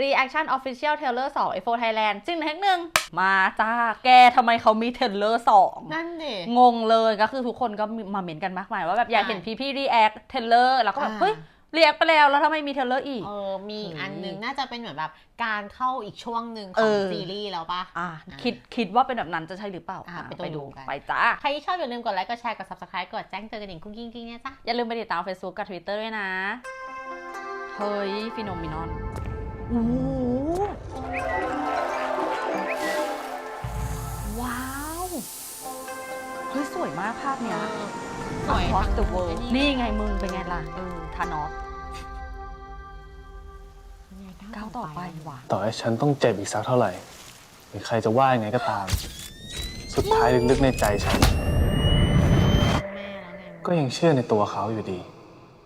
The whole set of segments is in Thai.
Reaction Official Trailer 2 F4 Thailand จริงหนึ่งหนึ่งมาจ้า แกทำไมเขามีเทรลเลอร์สองนั่นดิงงเลยก็คือทุกคนก็มาเมนกันมากมายว่าแบบอยากเห็นพี่พี่รีแอคเทเลอร์แล้วก็แบบอ่าเฮ้ยรีแอคไปแล้วแล้วทำไมมีเทเลอร์อีก เออ มีอีกเฮ้ยอันนึงน่าจะเป็นเหมือนแบบการเข้าอีกช่วงหนึ่งขเอองอซีรีส์แล้วปะอะคิดคิดว่าเป็นแบบนั้นจะใช่หรือเปล่าอะอะไปดูไปดูกันไปจ้า ใครที่ชอบอย่าลืมกดไลค์ กดแชร์ กด subscribe กดแจ้งเตือนกันดิ่งกุ้งกิ้งกิ้งเนี่ยจ้ะอย่าลืมไปติดตาม Facebook กับ Twitter ด้วยนะ เฮ้ย ฟิโนมินอน โอ้โหว้าวเฮ้ยสวยมากภาพเนี้ย สวย Across ทั้ง the world อันี่ไงมึงเป็นไงล่ะเออทานอสก้าวต่อไปว่ะต่อให้ฉันต้องเจ็บอีกสักเท่าไหร่ หรือใครจะว่ายังไงก็ตาม สุดท้ายลึกๆในใจฉันแม่แล้วไงก็ยังเชื่อในตัวเขาอยู่ดี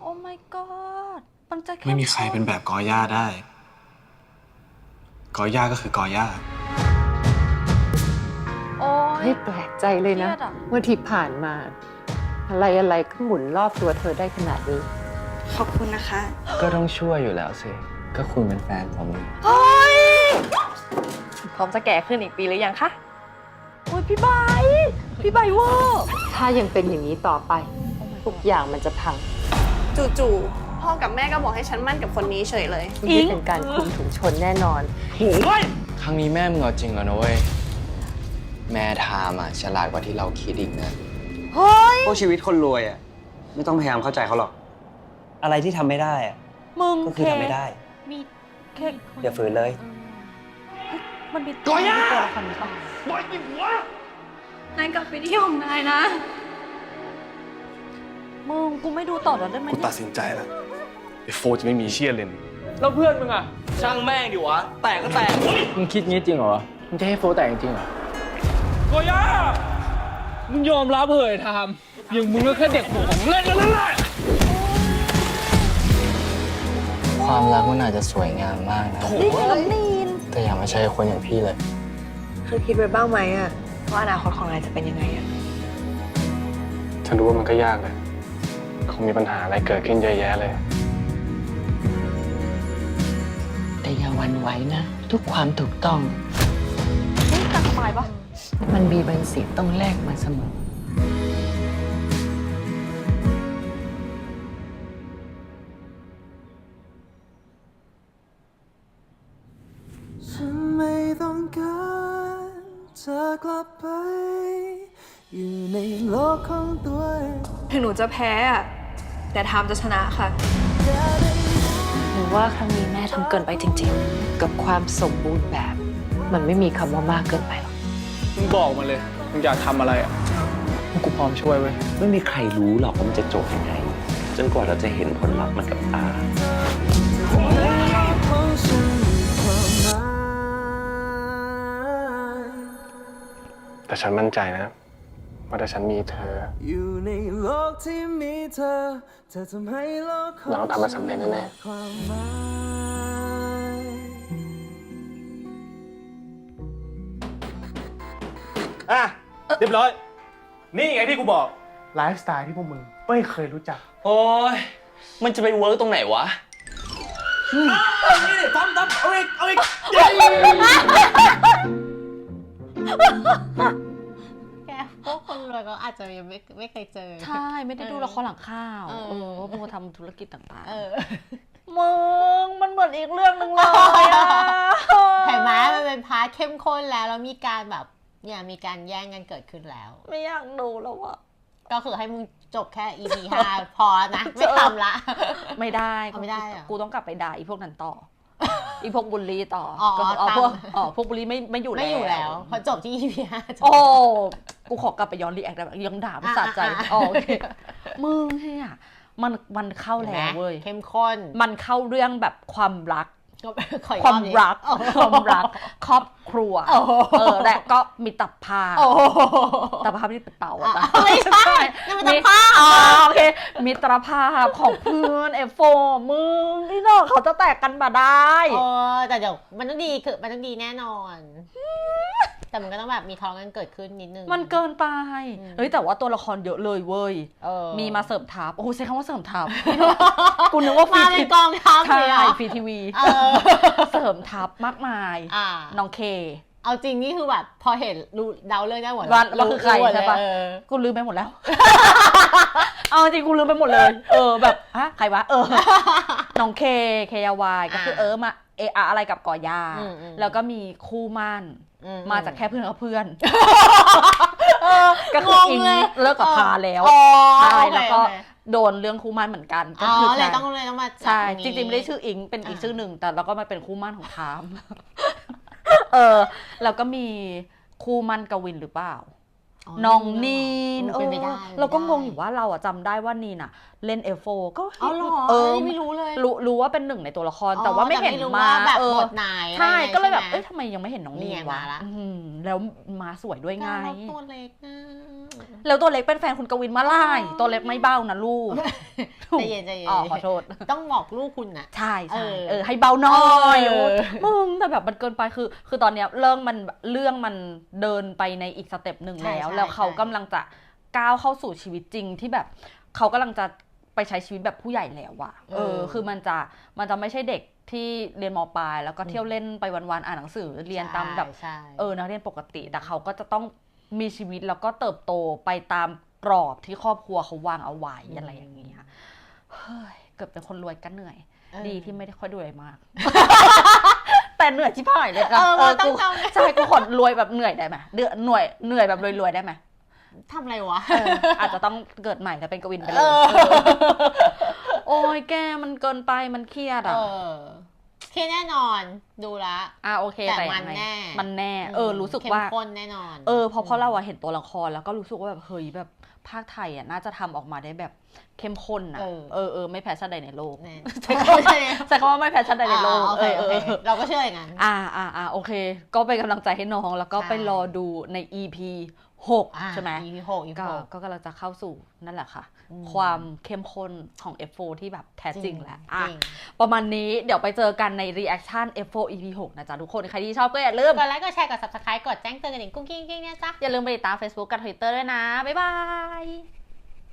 โอ้ my god มันจะแไม่มีใครเป็นแบบกอย่าได้ กอย่าก็คือกอย่าโอ้ยไม่แปลกใจเลยนะเครียดอะว่าที่ผ่านมา อะไรอะไรก็หมุนรอบตัวเธอได้ขนาดนี้ ขอบคุณนะคะ ก็ต้องช่วยอยู่แล้วสิ ก็คุณเป็นแฟนผมเฮ้ยพร้อมจะแก่ขึ้นอีกปีหรือยังคะโอ้ยพี่ใบร์ทพี่ใบร์ทเวอร์ถ้ายังเป็นอย่างนี้ต่อไป ทุกอย่างมันจะพังจู่ๆ พ่อกับแม่ก็บอกให้ฉันมั่นกับคนนี้เฉยเลย นี่เป็นการคุมถุงชนแน่นอน ครั้งนี้แม่มึงเอาจริงแล้วนะเว้ย แม่ทามอะฉลาดกว่าที่เราคิดอีกนะ เฮ้ย พวกชีวิตคนรวยอะไม่ต้องพยายามเข้าใจเขาหรอก อะไรที่ทำไม่ได้อะมึงก็คือทำไม่ได้ มีเค้กอย่าฝืนเลยมันมีตัวมีตัวละครนี้ปะนายกลับไปที่ของนายนะ มึงกูไม่ดูต่อแล้วได้ไหมกูเนี่ย ตัดสินใจแล้ว ไอ้โฟจะไม่มีเชี่ยเลนแล้วเพื่อนมึงอะช่างแม่งดิวะ แตกก็แตกมึงคิดงี้จริงเหรอมึงจะให้โฟแต่งจริงเหรอโกย่ามึงยอมรับเหยทำอย่างมึงก็แค่เด็กหัวของเล่นแล้วนั่นแหละความรักมันอาจจะสวยงามมากนะนี่คือน้ำนีนแต่อย่ามาใช่คนอย่างพี่เลย เคยคิดไว้บ้างไหมอะว่าอนาคตของนายจะเป็นยังไงอะฉันรู้ว่ามันก็ยากเลยคงมีปัญหาอะไรเกิดขึ้นเยอะแยะเลย หวันไหวนะ ทุกความถูกต้อง นี่การสบายปะมันมีบางสิ่งต้องแลกมาเสมอ ฉันไม่ต้องการเธอกลับไป อยู่ในโลกของตัวเอง ถึงหนูจะแพ้อะแต่ทามจะชนะค่ะหรือ ว่าครั้งนี้แม่ทำเกินไปจริงๆ กับความสมบูรณ์แบบ มันไม่มีคำว่ามากเกินไปหรอกมึงบอกมาเลยมึงอยากทำอะไรอะกูพร้อมช่วยเว้ยไม่มีใครรู้หรอกว่ามันจะจบยังไง จนกว่าเราจะเห็นผลลัพธ์มันกับตาของฉันมีความหมายแต่ฉันมั่นใจนะ ว่าถ้าฉันมีเธอ อยู่ในโลกที่มีเธอ เธอทำให้โลกของเราต้องทำมันสำเร็จแน่ๆฉัมีความหมายอะ เรียบร้อย นี่ไงที่กูบอก ไลฟ์สไตล์ที่พวกมึงไม่เคยรู้จัก โอ้ย มันจะไปเวิร์กตรงไหนวะแก พวกคนรวยก็อาจจะยังไม่ไม่เคยเจอ ใช่ ไม่ได้ดูละครหลังข่าว เออเออว่ามึงทำธุรกิจต่างเออๆมึงมันเหมือนอีกเรื่องหนึงเลยอะเห็นไหมมันเป็นพาร์ทเข้มข้นแล้วแล้วมีการแบบเนี่ยมีการแย่งกันเกิดขึ้นแล้ว ไม่อยากดูแล้วอะก็คือให้มึงจบแค่ EP 5พอนะ ไม่ทำละ ไม่ได้เอาไม่ได้อะกูต้องกลับไปด่าอีพวกนั้นต่อ อีพวกบุลลี่ต่ออ๋อก็คือเอาตาม พวกอ๋อพวกบุลลี่ไม่ไม่อยู่แล้ว ไม่อยู่แล้วเพอจบที่ EP 5จบ โอ้ กูขอกลับไปย้อนรีแอคได้ไหมยังด่าไม่สะใจอะอะ อ๋อโอเค มึงเฮียมันมันเข้าแล้วเว้ย เข้มข้นมันเข้าเรื่องแบบความรัก ก็ขออีความอบดิรัก โอ้โหความรัก ครอบครัว โอ้โหเออ และก็มีตับพาโอ้โห ตับภาพที่เป็นเต่าอะอะจ้ะไม่ใช่นี่มันตะภาพ อ๋อโอเค มิตรภาพของเพื่อนเอฟโฟมึงนี่เนาะเขาจะแตกกันมาได้ เออแต่เดี๋ยวมันต้องดีคือมันต้องดีแน่นอน แต่แต่มันก็ต้องแบบมีทะเลาะกันเกิดขึ้นนิดนึง มันเกินไปอืม เฮ้ยแต่ว่าตัวละครเยอะเลยเว้ย เออมีมาเสริมทัพโอ้โหใช้คำว่าเสริมทัพกูนึกว่าฟรีมาเป็นกองทัพใช่เลยเหรอฟรีทีวีเออเสริมทัพมากมาย อ่าน้องเค เอาจริงนี่คือแบบพอเห็นรู้เดาเรื่องได้หมดว่าว่าคือใครหมดเลยใช่ปะเออ กูลืมไปหมดแล้ว เอาจริงกูลืมไปหมดเลย เออแบบฮะใครวะเออ น้องเคเคยาวายก็คือเออมาเอะอะอะไรกับก่อย่าอืมอืม แล้วก็มีคู่มั่น อืมาจากแค่เพื่อนกับเพื่อนก็คืงองอิงเลยเลิกกับพาแล้วอ๋อใช่โอเคแล้วก็โอเคโดนเรื่องคู่มั่นเหมือนกันก็อ๋อคือเลยการต้องเลยต้องมาจับใช่ตจริงๆไม่ได้ชื่ออิงเป็นอีกอ่า ชื่อหนึ่งแต่เราก็มาเป็นคู่มั่นของทาม เออแล้วก็มีคู่มั่นกวินหรือเปล่า น้องนีนเออเป็นไปได้เออเราก็งงอยู่ว่าเราอะจำได้ว่านีนอะเล่นเอฟโฟก็อ๋อเหรอเออไม่รู้เลยรู้รู้ว่าเป็นหนึ่งในตัวละครแต่ว่าไม่เห็นรู้มาว่าแบบเออบทไหนอะไรใช่ก็เลยแบบใช่ไหมเอ้ยทำไมยังไม่เห็นน้องนีนเนี่ยวะมาละอืมแล้วมาสวยด้วยไงแต่เราตัวเล็กนะแล้วตัวเล็กเป็นแฟนคุณกวินมาไล่ตัวเล็กไม่เบ้านะลูกใจเย็นใจเย็นอ๋อขอโทษ ต้องบอกลูกคุณนะใช่ใช่เออเออให้เบาหน่อยเออโอ้มึงแต่แบบมันเกินไปคือ คือตอนเนี้ยเรื่องมันเรื่องมันเดินไปในอีกสเต็ปหนึ่งใช่แล้วใช่แล้วเขาใช่กำลังจะก้าวเข้าสู่ชีวิตจริงที่แบบเขากำลังจะไปใช้ชีวิตแบบผู้ใหญ่แล้วอะเออ คือมันจะมันจะไม่ใช่เด็กที่เรียนมปลายแล้วก็เที่ยวเล่นไปวันๆอ่านหนังสือเรียนตามแบบใช่เออนักเรียนปกติ แต่เขาก็จะต้องมีชีวิตแล้วก็เติบโตไปตามกรอบที่ครอบครัวเขาวางเอาไว้อะไรอย่างเงี้ยเฮ้ยเกิดเป็นคนรวยก็เหนื่อยเออดีที่ไม่ได้ค่อยรวยมาก แต่เหนื่อยที่ผ่ายเลยค่ะเออมันต้องกูทำใช่กูขอรวยแบบเหนื่อยได้ไหมเดือหน่วยเหนื่อยแบบรวยๆได้ไหมทำอะไรวะ เอออาจจะต้องเกิดใหม่แล้วเป็นกวินไปเลเอยอเออโอ้ยแกมันเกินไปมันเครียดเออะอเครียดแน่นอนดูละ อะโอเคแต่แต่มันยังไงแน่ มันแน่ เออรู้สึกว่า เข้มข้นแน่นอนเออเพราะเพราะเราอะเห็นตัวละครแล้วก็รู้สึกว่าแบบเฮ้ยแบบ ภาคไทยอะน่าจะทำออกมาได้แบบเข้มข้นอะเออเออเออไม่แพ้ชาติใดในโลกแน่ใช่คำว่าใช่คำว่าไม่แพ้ชาติใดในโลกอ่าโอเอเคอโอเอเคอเราก็เชื่ออย่างนั้นอ่าอ่าอ่าโอเค ก็เป็นกำลังใจให้น้องแล้วก็ใช่ไปรอดูใน EP อะ 6 ใช่ไหม EP หก EP ก็หก ก็กำลังจะเข้าสู่นั่นแหละค่ะ อืม ความเข้มข้นของ F4 ที่แบบแท้จริงแหละจอะริงประมาณนี้เดี๋ยวไปเจอกันใน reaction F4 EP 6นะจ๊ะทุกคน ใครที่ชอบก็อย่าลืม กดไลค์กดแชร์กด subscribe กดแจ้งเตือนกันดิ่งกุ้งกิ้งกิ้งเนี่ยจ้ะ อย่าลืมไปติดตาม Facebook กับ Twitter ด้วยนะ บ๊ายบาย